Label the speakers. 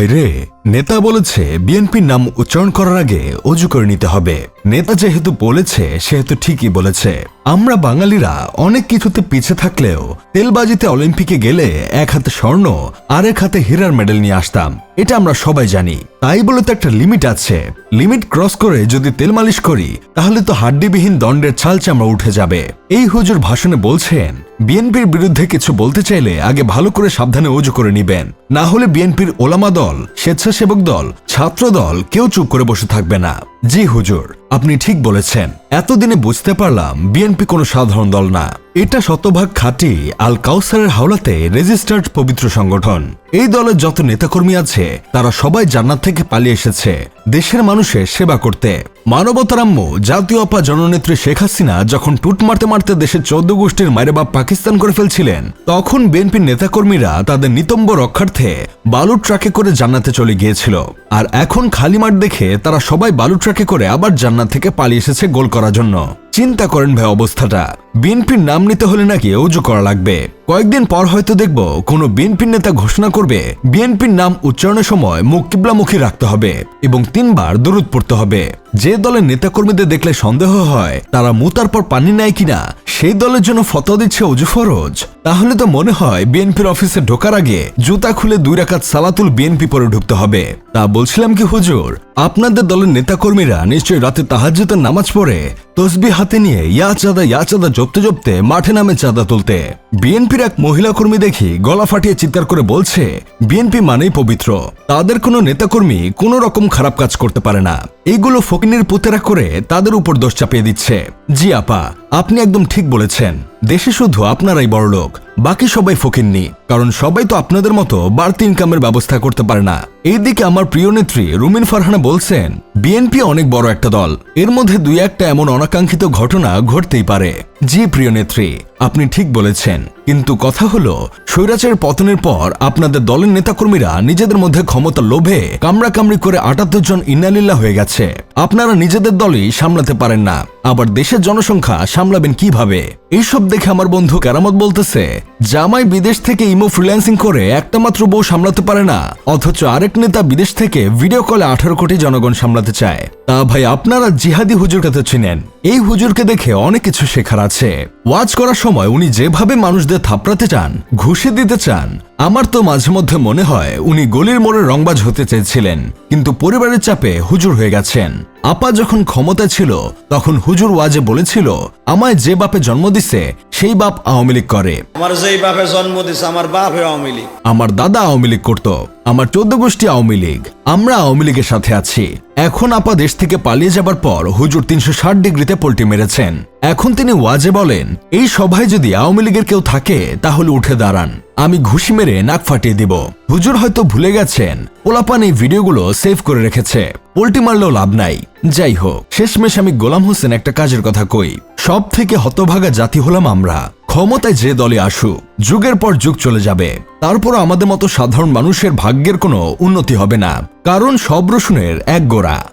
Speaker 1: ভাইরে নেতা বলেছে বিএনপির নাম উচ্চারণ করার আগে অজু করে নিতে হবে। নেতা যেহেতু বলেছে, সেহেতু ঠিকই বলেছে। আমরা বাঙালিরা অনেক কিছুতে পিছে থাকলেও তেলবাজিতে অলিম্পিকে গেলে এক হাতে স্বর্ণ, আর এক হাতে হীরার মেডেল নিয়ে আসতাম। এটা আমরা সবাই জানি। তাই বলে তো একটা লিমিট আছে। লিমিট ক্রস করে যদি তেল মালিশ করি, তাহলে তো হাড্ডিবিহীন দণ্ডের ছাল চামড়া উঠে যাবে। এই হুজুর ভাষণে বলছেন, বিএনপির বিরুদ্ধে কিছু বলতে চাইলে আগে ভালো করে সাবধানে অজু করে নিবেন। না হলে বিএনপির ওলামা দল, স্বেচ্ছাসেবক দল, ছাত্র দল কেউ চুপ করে বসে থাকবে না। জি হুজুর, আপনি ঠিক বলেছেন। এতদিনে বুঝতে পারলাম বিএনপি কোনো সাধারণ দল না। এটা শতভাগ খাঁটি আল কাউসারের হাওলাতে রেজিস্টার্ড পবিত্র সংগঠন। এই দলের যত নেতাকর্মী আছে, তারা সবাই জান্নাত থেকে পালিয়ে এসেছে। দেশের মানুষের সেবা করতে। মানবতারাম্য, জাতীয় আপা জননেত্রী শেখ হাসিনা যখন টুট মারতে মারতে দেশের চৌদ্দ গোষ্ঠীর মায়ের বাপ পাকিস্তান করে ফেলছিলেন, তখন বিএনপির নেতাকর্মীরা তাদের নিতম্ব রক্ষার্থে বালু ট্রাকে করে জান্নাতে চলে গিয়েছিল। আর এখন খালি মাঠ দেখে তারা সবাই বালু ট্রাকে করে আবার জান্নাত থেকে পালিয়ে এসেছে গোল করার জন্য। চিন্তা করেন ভাই অবস্থাটা। বিএনপির নাম নিতে হলে নাকি অজু করা লাগবে। কয়েকদিন পর হয়তো দেখব কোনো বিএনপি নেতা ঘোষণা করবে। বিএনপির নাম উচ্চারণের সময় মুখ কিবলামুখী রাখতে হবে এবং তিনবার দরুদ পড়তে হবে। যে দলের নেতাকর্মীদের দেখলে সন্দেহ হয়, তারা মুতার পর পানি নেয় কিনা, সেই দলের জন্য ফতোয়া দিচ্ছে অজু ফরজ। তাহলে তো মনে হয় বিএনপির অফিসে ঢোকার আগে জুতা খুলে দুই রাকাত সালাতুল বিএনপি পরে ঢুকতে হবে। তা বলছিলাম কি হুজুর? আপনাদের দলের নেতাকর্মীরা নিশ্চয়ই রাতে তাহাজ্জুদের নামাজ পড়ে, তসবি হাতে নিয়ে ইয়া চাঁদা ইয়া চাঁদা জপতে জপতে মাঠে নামে চাঁদা তুলতে। বিএনপির এক মহিলা কর্মী দেখি গলা ফাটিয়ে চিৎকার করে বলছে, বিএনপি মানেই পবিত্র। তাদের কোনো নেতাকর্মী কোনো রকম খারাপ কাজ করতে পারে না। এইগুলো ফকিনের পুতেরা করে তাদের উপর দোষ চাপিয়ে দিচ্ছে। জি আপা, আপনি একদম ঠিক বলেছেন। দেশে শুধু আপনারাই বড়লোক, বাকি সবাই ফকিননি, কারণ সবাই তো আপনাদের মতো বাড়তি ইনকামের ব্যবস্থা করতে পারে না। এইদিকে আমার প্রিয় নেত্রী রুমিন ফারহানা বলছেন, বিএনপি অনেক বড় একটা দল। এর মধ্যে দুই একটা এমন অনাকাঙ্ক্ষিত ঘটনা ঘটতেই পারে। জি, প্রিয় নেত্রী, আপনি ঠিক বলেছেন। কিন্তু কথা হলো, স্বৈরাচারের পতনের পর আপনাদের দলের নেতাকর্মীরা নিজেদের মধ্যে ক্ষমতা লোভে কামড়া কামড়ি করে আটাত্তর জন ইন্নালিল্লা হয়ে গেছে। আপনারা নিজেদের দলই সামলাতে পারেন না। আবার দেশের জনসংখ্যা সামলাবেন কীভাবে? এইসব দেখে আমার বন্ধু কেরামত বলতেছে, জামাই বিদেশ থেকে ইমো ফ্রিল্যান্সিং করে একটা মাত্র বউ সামলাতে পারে না। অথচ আরেক নেতা বিদেশ থেকে ভিডিও কলে আঠারো কোটি জনগণ সামলাতে চায়। তা ভাই, আপনারা জিহাদি হুজুর কথা চিনেন। এই হুজুরকে দেখে অনেক কিছু শেখার আছে। ওয়াজ করার সময় উনি যেভাবে মানুষদের থাপড়াতে চান, ঘুষে দিতে চান, আমার তো মাঝে মধ্যে মনে হয় উনি গলির মোড়ে রংবাজ হতে চেয়েছিলেন, কিন্তু পরিবারের চাপে হুজুর হয়ে গেছেন। আপা যখন ক্ষমতা ছিল, তখন হুজুর ওয়াজে বলেছিল, আমায় যে বাপে জন্ম দিছে সেই বাপ আওয়ামী লীগ করে।
Speaker 2: আমার যেই বাপে জন্ম দিছে আমার বাপ আওয়ামী লীগ।
Speaker 1: আমার দাদা আওয়ামী লীগ করতো আমার চোদ্দ গোষ্ঠী আওয়ামী লীগ আমরা আওয়ামী লীগের সাথে আছি। এখন আপা দেশ থেকে পালিয়ে যাবার পর হুজুর তিনশো ষাট ডিগ্রিতে পল্টি মেরেছেন। এখন তিনি ওয়াজে বলেন, এই সভায় যদি আওয়ামী লীগের কেউ থাকে, তাহলে উঠে দাঁড়ান। আমি ঘুষি মেরে নাক ফাটিয়ে দিব। হুজুর হয়তো ভুলে গেছেন, পোলাপান এই ভিডিওগুলো সেভ করে রেখেছে। পোল্টি মারলেও লাভ নাই। যাই হোক, শেষমেশ আমি গোলাম হোসেন একটা কাজের কথা কই। সব থেকে হতভাগা জাতি হলাম আমরা। ক্ষমতায় যে দলে আসুক, যুগের পর যুগ চলে যাবে। তারপর আমাদের মতো সাধারণ মানুষের ভাগ্যের কোনো উন্নতি হবে না। কারণ সব রসুনের এক গোড়া।